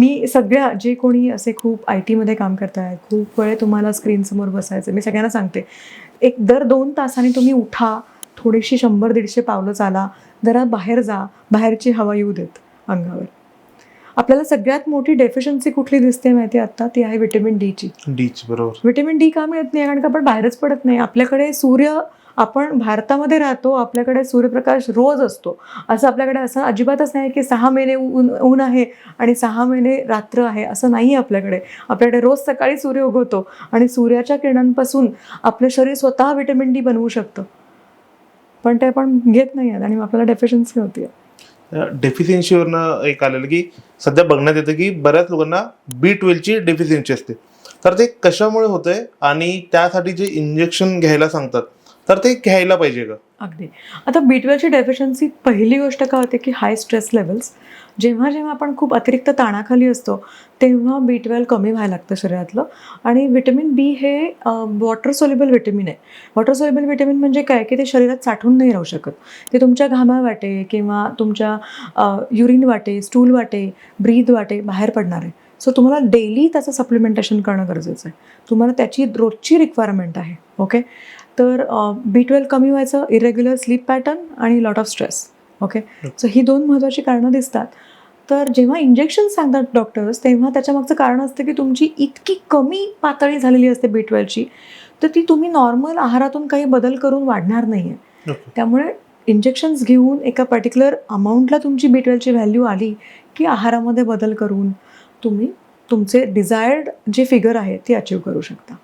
मी सगळ्या जे कोणी असे खूप आय टीमध्ये काम करतायत खूप वेळ तुम्हाला स्क्रीनसमोर बसायचं मी सगळ्यांना सांगते. एक दर दोन तासांनी तुम्ही उठा थोडीशी शंभर दीडशे पावलं चाला जरा बाहेर जा बाहेरची हवा येऊ देत अंगावर. आपल्याला सगळ्यात मोठी डेफिशियन्सी कुठली दिसते माहिती आहे आत्ता? ती आहे व्हिटॅमिन डीची डीच बरोबर. व्हिटॅमिन डी का मिळत नाही? कारण का आपण बाहेरच पडत नाही. आपल्याकडे सूर्य आपण भारतामध्ये राहतो आपल्याकडे सूर्यप्रकाश रोज असतो. असं आपल्याकडे असं अजिबातच नाही की सहा महिने ऊन ऊन आहे आणि सहा महिने रात्र आहे असं नाही आहे आपल्याकडे. आपल्याकडे रोज सकाळी सूर्य उगवतो आणि सूर्याच्या किरणांपासून आपलं शरीर स्वतः व्हिटॅमिन डी बनवू शकतं. पण ते आपण घेत नाही आहेत आणि आपल्याला डेफिशियन्सी होती डेफिशियन्सीवरनं एक आलेलं की सध्या बघण्यात येतं की बऱ्याच लोकांना बी ट्वेल्वची डेफिशियन्सी असते. तर ते कशामुळे होतंय आणि त्यासाठी जे इंजेक्शन घ्यायला सांगतात तर ते घ्यायला पाहिजे का अगदी. आता बी ट्वेल्वची डेफिशियन्सी पहिली गोष्ट का होते की हाय स्ट्रेस लेवल्स जेव्हा जेव्हा आपण खूप अतिरिक्त ताणाखाली असतो तेव्हा बी ट्वेल्व कमी व्हायला लागतं शरीरातलं. आणि व्हिटॅमिन बी हे वॉटर सोल्युबल व्हिटॅमिन आहे. वॉटर सोल्युबल व्हिटॅमिन म्हणजे काय? की ते शरीरात साठून नाही राहू शकत. ते तुमच्या घामा वाटे किंवा तुमच्या युरिन वाटे स्टूल वाटे ब्रीद वाटे बाहेर पडणार. आहे सो तुम्हाला डेली त्याचं सप्लिमेंटेशन करणं गरजेचं आहे. तुम्हाला त्याची रोजची रिक्वायरमेंट आहे ओके तर बी ट्वेल्व कमी व्हायचं इरेग्युलर स्लीप पॅटर्न आणि lot of stress okay so ही दोन महत्त्वाची कारणं दिसतात. तर जेव्हा इंजेक्शन सांगतात डॉक्टर्स तेव्हा त्याच्यामागचं कारण असतं की तुमची इतकी कमी पातळी झालेली असते बी ट्वेल्वची तर ती तुम्ही नॉर्मल आहारातून काही बदल करून वाढणार नाही आहे त्यामुळे इंजेक्शन्स घेऊन एका पर्टिक्युलर अमाऊंटला तुमची बी ट्वेल्वची व्हॅल्यू आली की आहारामध्ये बदल करून तुम्ही तुमचे डिझायर्ड जे फिगर आहे ते अचीव करू शकता.